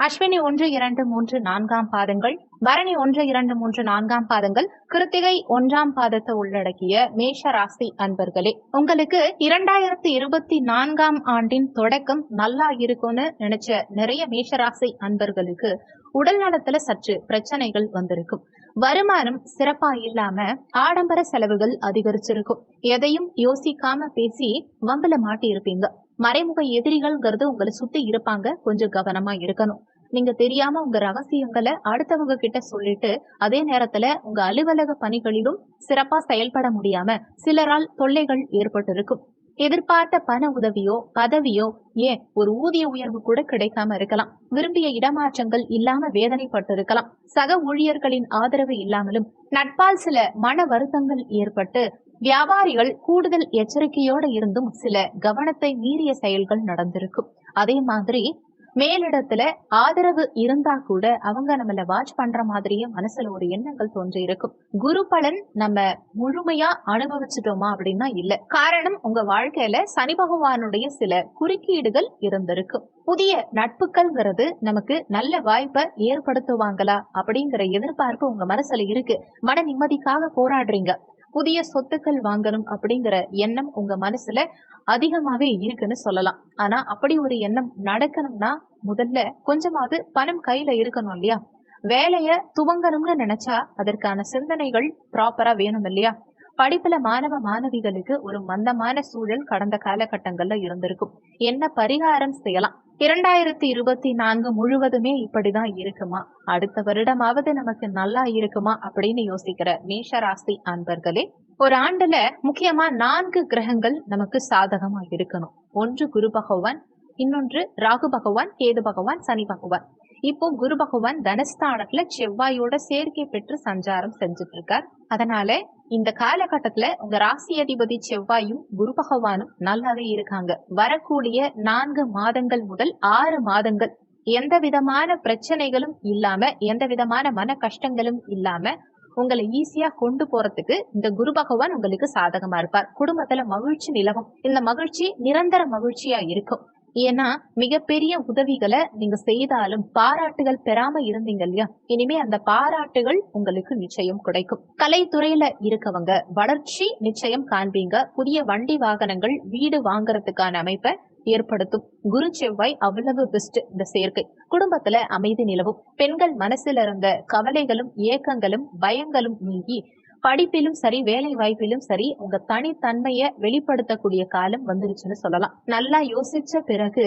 அஸ்வினி ஒன்று இரண்டு மூன்று நான்காம் பாதங்கள் பரணி ஒன்று இரண்டு மூன்று நான்காம் பாதங்கள் கிருத்திகை ஒன்றாம் பாதத்தை உள்ளடக்கிய மேஷ ராசி அன்பர்களே உங்களுக்கு இரண்டாயிரத்தி இருபத்தி நான்காம் ஆண்டின் தொடக்கம் நல்லா இருக்கும்னு நினைச்ச நிறைய மேஷராசி அன்பர்களுக்கு உடல் நலத்துல சற்று பிரச்சனைகள் வந்திருக்கும். வருமானம் சிறப்பா இல்லாம ஆடம்பர செலவுகள் அதிகரிச்சிருக்கும். எதையும் யோசிக்காம பேசி வம்பல மாட்டி இருப்பீங்க மறைமுக எதிரிகள்ங்கிறது உங்களை சுத்தி இருப்பாங்க. கொஞ்சம் கவனமா இருக்கணும். நீங்க தெரியாம உங்க ரகசியங்களை அடுத்தவங்க கிட்ட சொல்லிட்டு அதே நேரத்துல உங்க அலுவலக பணிகளிலும் சிறப்பா செயல்பட முடியாம சிலரால் தொல்லைகள் ஏற்பட்டிருக்கும். எதிர்பார்த்த பண உதவியோ பதவியோ ஏன் ஒரு ஊதிய உயர்வு கூட கிடைக்காம இருக்கலாம். விரும்பிய இடமாற்றங்கள் இல்லாம வேதனைப்பட்டு இருக்கலாம் சக ஊழியர்களின் ஆதரவு இல்லாமலும் நட்பால் சில மன வருத்தங்கள் ஏற்பட்டு வியாபாரிகள் கூடுதல் எச்சரிக்கையோடு இருந்தும் சில கவனத்தை மீறிய செயல்கள் நடந்திருக்கும். அதே மாதிரி மேலிடத்துல ஆதரவு இருந்தா கூட அவங்க நம்மள வாட்ச் பண்ற மாதிரியே மனசுல ஒரு எண்ணங்கள் தோன்றி இருக்கும் குரு பலன் நம்ம முழுமையா அனுபவிச்சிட்டோமா அப்படின்னா இல்ல. காரணம் உங்க வாழ்க்கையில சனி பகவானுடைய சில குறுக்கீடுகள் இருந்திருக்கும். புதிய நட்புகள்ங்கிறது நமக்கு நல்ல வாய்ப்பை ஏற்படுத்துவாங்களா அப்படிங்கிற எதிர்பார்ப்பு உங்க மனசுல இருக்கு. மன நிம்மதிக்காக போராடுறீங்க. புதிய சொத்துக்கள் வாங்கணும் அப்படிங்கிற எண்ணம் உங்க மனசுல அதிகமாவே இருக்குன்னு சொல்லலாம். ஆனா அப்படி ஒரு எண்ணம் நடக்கணும்னா முதல்ல கொஞ்சமாவது பணம் கையில இருக்கணும் இல்லையா? வேலைய துவங்கணும்னு நினைச்சா அதற்கான சிந்தனைகள் ப்ராப்பரா வேணும் இல்லையா? படிப்புல மாணவ மாணவிகளுக்கு ஒரு மந்தமான சூழல் கடந்த காலகட்டங்கள்ல இருந்திருக்கும். என்ன பரிகாரம் செய்யலாம்? இரண்டாயிரத்தி இருபத்தி நான்கு முழுவதுமே இப்படிதான் இருக்குமா? அடுத்த வருடமாவது நமக்கு நல்லா இருக்குமா? அப்படின்னு யோசிக்கிற மேஷராசி அன்பர்களே ஒரு ஆண்டுல முக்கியமா நான்கு கிரகங்கள் நமக்கு சாதகமா இருக்கணும். ஒன்று குரு பகவான் இன்னொன்று ராகு பகவான் கேது பகவான் சனி பகவான். இப்போ குரு பகவான் தனஸ்தானத்துல செவ்வாயோட சேர்க்கை பெற்று சஞ்சாரம் செஞ்சுட்டு இருக்கார். அதனால இந்த காலகட்டத்துல உங்க ராசி அதிபதி செவ்வாயும் குரு பகவானும் நல்லாவே இருக்காங்க. வரக்கூடிய நான்கு மாதங்கள் முதல் ஆறு மாதங்கள் எந்த விதமான பிரச்சனைகளும் இல்லாம எந்த விதமான மன கஷ்டங்களும் இல்லாம உங்களை ஈஸியா கொண்டு போறதுக்கு இந்த குரு பகவான் உங்களுக்கு சாதகமா இருப்பார். குடும்பத்துல மகிழ்ச்சி நிலவும். இந்த மகிழ்ச்சி நிரந்தர மகிழ்ச்சியா இருக்கும். ஏன்னா மிகப்பெரிய உதவிகளை நீங்க செய்தாலும் பாராட்டுகள் பெறாம இருந்தீங்க இல்லையா? இனிமே அந்த பாராட்டுகள் உங்களுக்கு நிச்சயம் கிடைக்கும். கலைத்துறையில இருக்கவங்க வளர்ச்சி நிச்சயம் காண்பீங்க. புதிய வண்டி வாகனங்கள் வீடு வாங்குறதுக்கான அமைப்பை ஏற்படுத்தும். குரு செவ்வாய் அவ்வளவு பெஸ்ட் இந்த சேர்க்கை. குடும்பத்துல அமைதி நிலவும். பெண்கள் மனசுல இருந்த கவலைகளும் ஏக்கங்களும் பயங்களும் நீங்கி படிப்பிலும் சரி வேலை வாய்ப்பிலும் சரி உங்க தனித்தன்மையை வெளிப்படுத்தக்கூடிய காலம் வந்துருச்சுன்னு சொல்லலாம். நல்லா யோசிச்ச பிறகு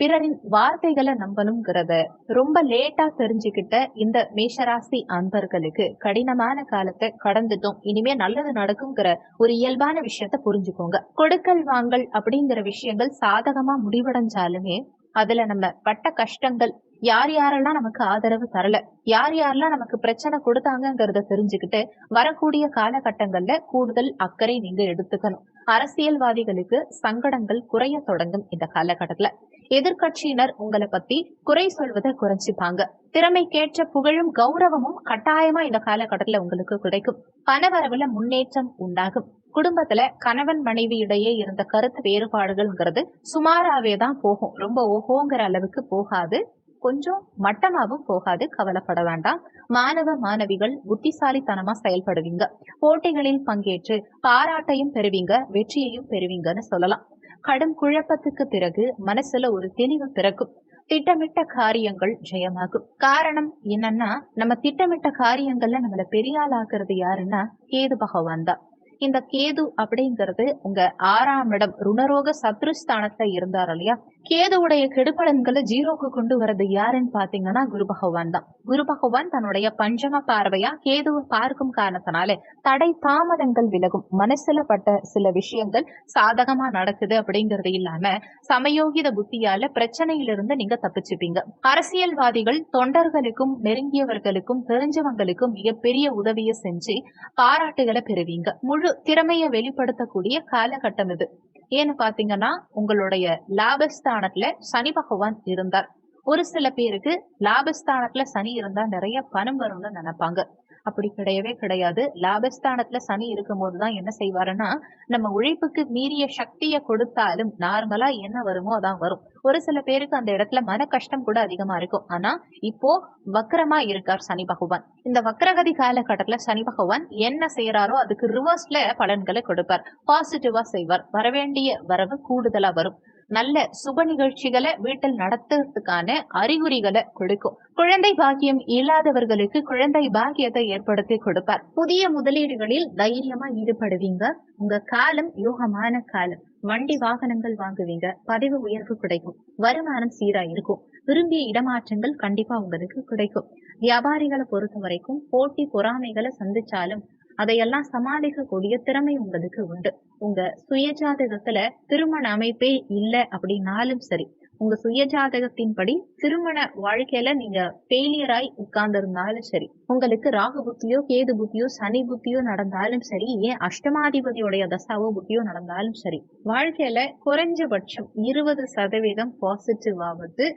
பிறரின் வார்த்தைகளை நம்பணுங்கிறத ரொம்ப லேட்டா தெரிஞ்சுக்கிட்ட இந்த மேஷராசி அன்பர்களுக்கு கடினமான காலத்தை கடந்துட்டோம். இனிமே நல்லது நடக்குங்கிற ஒரு இயல்பான விஷயத்த புரிஞ்சுக்கோங்க. கொடுக்கல் வாங்கல் அப்படிங்கிற விஷயங்கள் சாதகமா முடிவடைஞ்சாலுமே அதுல நம்ம பட்ட கஷ்டங்கள் யார் யாரெல்லாம் நமக்கு ஆதரவு தரல யார் யாரெல்லாம் நமக்கு பிரச்சனை கொடுத்தாங்கிறத தெரிஞ்சுக்கிட்டு வரக்கூடிய காலகட்டங்கள்ல கூடுதல் அக்கறை நீங்க எடுத்துக்கணும். அரசியல்வாதிகளுக்கு சங்கடங்கள் குறைய தொடங்கும் இந்த காலகட்டத்துல. எதிர்கட்சியினர் உங்களை பத்தி குறை சொல்வதை குறைச்சிப்பாங்க. திறமைக்கேற்ற புகழும் கௌரவமும் கட்டாயமா இந்த காலகட்டத்துல உங்களுக்கு கிடைக்கும். பணவரவுல முன்னேற்றம் உண்டாகும். குடும்பத்துல கணவன் மனைவி இடையே இருந்த கருத்து வேறுபாடுகள்ங்கிறது சுமாராவே தான் போகும். ரொம்ப ஓஹோங்கிற அளவுக்கு போகாது. கொஞ்சம் மட்டமாவும் போகாது கவலைப்பட வேண்டாம். மாணவ மாணவிகள் புத்திசாலித்தனமா செயல்படுவீங்க. போட்டிகளில் பங்கேற்று பாராட்டையும் பெறுவீங்க வெற்றியையும் பெறுவீங்கன்னு சொல்லலாம். கடும் குழப்பத்துக்கு பிறகு மனசுல ஒரு தெளிவு பிறக்கும். திட்டமிட்ட காரியங்கள் ஜெயமாகும். காரணம் என்னன்னா நம்ம திட்டமிட்ட காரியங்கள்ல நம்மள பெரிய ஆள் யாருன்னா கேது பகவான் தான். இந்த கேது அப்படிங்கிறது உங்க ஆறாம் இடம் ருணரோக சத்ருஸ்தானத்துல இருந்தார் இல்லையா? கேதுவுடைய கெடுபலன்களை ஜீரோக்கு கொண்டு வர்றது யாருன்னு பாத்தீங்கன்னா குரு பகவான் தான். குரு பகவான் தன்னுடைய பஞ்சம பார்வையா கேதுவை பார்க்கும் காரணத்தினாலே தடை தாமதங்கள் விலகும். மனசுல பட்ட சில விஷயங்கள் சாதகமா நடக்குது அப்படிங்கிறது இல்லாம சமயோகித புத்தியால பிரச்சனையிலிருந்து நீங்க தப்பிச்சுப்பீங்க. அரசியல்வாதிகள் தொண்டர்களுக்கும் நெருங்கியவர்களுக்கும் தெரிஞ்சவங்களுக்கும் மிகப்பெரிய உதவியை செஞ்சு பாராட்டுகளை பெறுவீங்க. முழு திறமையை வெளிப்படுத்தக்கூடிய காலகட்டம் இது. ஏன்னு பாத்தீங்கன்னா உங்களுடைய லாபஸ்தானத்துல சனி பகவான் இருந்தார். ஒரு சில பேருக்கு லாபஸ்தானத்துல சனி இருந்தா நிறைய பணம் வரும்னு நினைப்பாங்க. அப்படி கிடையவே கிடையாது. லாபஸ்தானத்துல சனி இருக்கும்போது தான் என்ன செய்வாருன்னா நம்ம உழைப்புக்கு மீறிய சக்தியை கொடுத்தாலும் நார்மலா என்ன வருமோ அதான் வரும். ஒரு சில பேருக்கு அந்த இடத்துல மன கஷ்டம் கூட அதிகமா இருக்கும். ஆனா இப்போ வக்கரமா இருக்கார் சனி பகவான். இந்த வக்கரகதி காலகட்டத்துல சனி பகவான் என்ன செய்யறாரோ அதுக்கு ரிவர்ஸ்ல பலன்களை கொடுப்பார். பாசிட்டிவா செய்வார். வரவேண்டிய வரவு கூடுதலா வரும். நல்ல சுப நிகழ்ச்சிகளை வீட்டில் நடத்துறதுக்கான அறிகுறிகளை கொடுக்கும். குழந்தை பாக்கியம் இல்லாதவர்களுக்கு குழந்தை பாக்கியத்தை ஏற்படுத்தி கொடுப்பார். புதிய முதலீடுகளில் தைரியமா ஈடுபடுவீங்க. உங்க காலம் யோகமான காலம். வண்டி வாகனங்கள் வாங்குவீங்க. பதவி உயர்வு கிடைக்கும். வருமானம் சீரா இருக்கும் விரும்பிய இடமாற்றங்கள் கண்டிப்பா உங்களுக்கு கிடைக்கும். வியாபாரிகளை பொறுத்த வரைக்கும் போட்டி பொறாமைகளை சந்திச்சாலும் அதையெல்லாம் சமாளிக்கக்கூடிய திறமை உங்களுக்கு உண்டு. உங்க சுயஜாதகத்துல திருமண அமைப்பே இல்ல அப்படின்னாலும் சரி உங்க சுயஜாதகத்தின்படி திருமண வாழ்க்கையில நீங்க ஃபெயிலியராய் உட்கார்ந்திருந்தாலும் சரி உங்களுக்கு ராகு புத்தியோ கேது புத்தியோ சனி புத்தியோ நடந்தாலும் சரி ஏன் அஷ்டமாதிபதியுடைய தசாவோ புத்தியோ நடந்தாலும் சரி வாழ்க்கையில குறைஞ்சபட்சம் இருபது சதவீதம் பாசிட்டிவ் ஆவது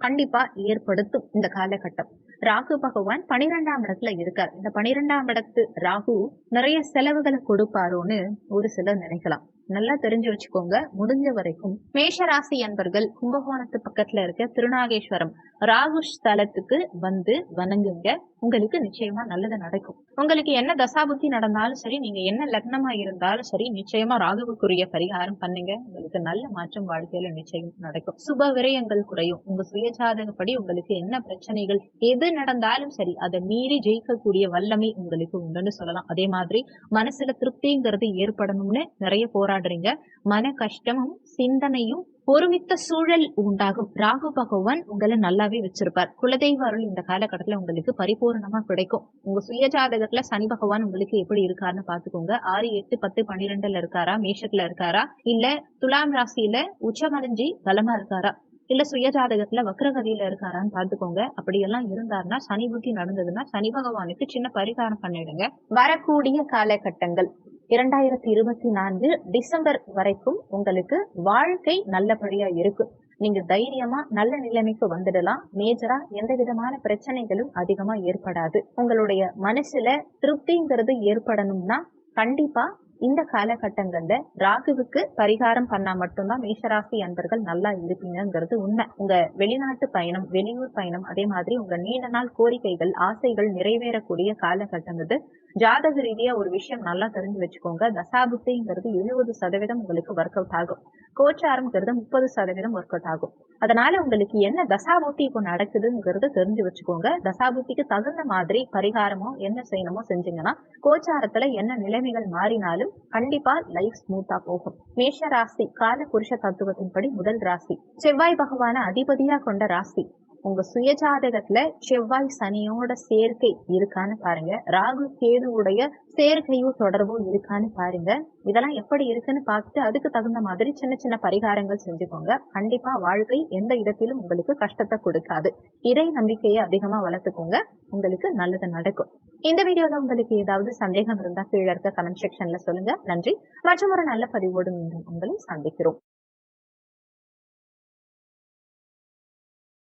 கண்டிப்பா ஏற்படுத்தும் இந்த காலகட்டம். ராகு பகவான் பனிரெண்டாம் இடத்துல இருக்கார். இந்த பனிரெண்டாம் இடத்து ராகு நிறைய செலவுகளை கொடுப்பாரோன்னு ஒரு சிலர் நினைக்கலாம். நல்லா தெரிஞ்சு வச்சுக்கோங்க. முடிஞ்ச வரைக்கும் மேஷராசி அன்பர்கள் கும்பகோணத்து பக்கத்துல இருக்க திருநாகேஸ்வரம் ராகு ஸ்தலத்துக்கு வந்து வணங்குங்க. உங்களுக்கு நிச்சயமா நல்லது நடக்கும். உங்களுக்கு என்ன தசாபுத்தி நடந்தாலும் சரி நீங்க என்ன லக்னமா இருந்தாலும் சரி நிச்சயமா ராகுவுக்குரிய பரிகாரம் பண்ணுங்க. உங்களுக்கு நல்ல மாற்றம் வாழ்க்கையில நிச்சயம் நடக்கும். சுப விரயங்கள் குறையும். உங்க சுயஜாதகப்படி உங்களுக்கு என்ன பிரச்சனைகள் எது நடந்தாலும் சரி அதை மீறி ஜெயிக்கக்கூடிய வல்லமை உங்களுக்கு உண்டுன்னு சொல்லலாம். அதே மாதிரி மனசுல திருப்திங்கிறது ஏற்படணும்னு நிறைய போராட்டம் போராடுறீங்க மன கஷ்டமும் சிந்தனையும் ஒருமித்த சூழல் உண்டாகும். ராகு பகவான் உங்களை நல்லாவே வச்சிருப்பார். குலதெய்வ அருள் இந்த காலகட்டத்துல உங்களுக்கு பரிபூர்ணமா கிடைக்கும். உங்க சுயஜாதகத்துல சனி பகவான் உங்களுக்கு எப்படி இருக்காருன்னு பாத்துக்கோங்க ஆறு எட்டு பத்து பன்னிரெண்டுல இருக்காரா? மேஷத்துல இருக்காரா? இல்ல துலாம் ராசியில உச்சமடைஞ்சி பலமா இருக்காரா? இல்ல சுயஜாதகத்துல வக்ரகதியில இருக்காரான்னு பாத்துக்கோங்க அப்படியெல்லாம் இருந்தாருன்னா சனி புத்தி நடந்ததுன்னா சனி பகவானுக்கு சின்ன பரிகாரம் பண்ணிடுங்க. வரக்கூடிய காலகட்டங்கள். இரண்டாயிரத்தி இருபத்தி நான்கு டிசம்பர் வரைக்கும் உங்களுக்கு வாழ்க்கை நல்லபடியா இருக்கும் நீங்க தைரியமா நல்ல நிலைமைக்கு வந்துடலாம். மேஜரா எந்த விதமான பிரச்சனைகளும் அதிகமா ஏற்படாது. உங்களுடைய மனசுல திருப்திங்கிறது ஏற்படணும்னா கண்டிப்பா இந்த காலகட்டங்கள்ல ராகுவுக்கு பரிகாரம் பண்ணா மட்டும்தான் மேஷராசி அன்பர்கள் நல்லா இருப்பீங்கிறது உண்மை. உங்க வெளிநாட்டு பயணம் வெளியூர் பயணம் அதே மாதிரி உங்க நீண்ட நாள் கோரிக்கைகள் ஆசைகள் நிறைவேறக்கூடிய காலகட்டங்கிறது ஜாதக ரீதியா ஒரு விஷயம் நல்லா தெரிஞ்சு வச்சுக்கோங்க. தசாபுத்திங்கிறது எழுபது சதவீதம் உங்களுக்கு ஒர்க் அவுட் ஆகும். கோச்சாரம்ங்கிறது முப்பது சதவீதம் ஒர்க் அவுட் ஆகும். அதனால உங்களுக்கு என்ன தசாபூர்த்தி இப்போ நடக்குதுங்கிறது தெரிஞ்சு வச்சுக்கோங்க. தசாபூர்த்திக்கு தகுந்த மாதிரி பரிகாரமோ என்ன செய்யணுமோ செஞ்சீங்கன்னா கோச்சாரத்துல என்ன நிலைமைகள் மாறினாலும் கண்டிப்பா லைஃப் ஸ்மூத்தா போகும். மேஷ ராசி கால புருஷ தத்துவத்தின்படி முதல் ராசி. செவ்வாய் பகவான அதிபதியா கொண்ட ராசி. உங்க சுயஜாதகத்துல செவ்வாய் சனியோட சேர்க்கை இருக்கான்னு பாருங்க. ராகு கேதுவுடைய சேர்க்கையும் தொடர்பும் இருக்கான்னு பாருங்க. இதெல்லாம் எப்படி இருக்குன்னு பார்த்துட்டு அதுக்கு தகுந்த மாதிரி சின்ன சின்ன பரிகாரங்கள் செஞ்சுக்கோங்க. கண்டிப்பா வாழ்க்கை எந்த இடத்திலும் உங்களுக்கு கஷ்டத்தை கொடுக்காது. இறை நம்பிக்கையை அதிகமா வளர்த்துக்கோங்க. உங்களுக்கு நல்லது நடக்கும். இந்த வீடியோல உங்களுக்கு ஏதாவது சந்தேகம் இருந்தா கீழே இருக்க கமெண்ட் செக்ஷன்ல சொல்லுங்க. நன்றி. மற்றும் ஒரு நல்ல பதிவோடு மீண்டும் உங்களை சந்திக்கிறோம்.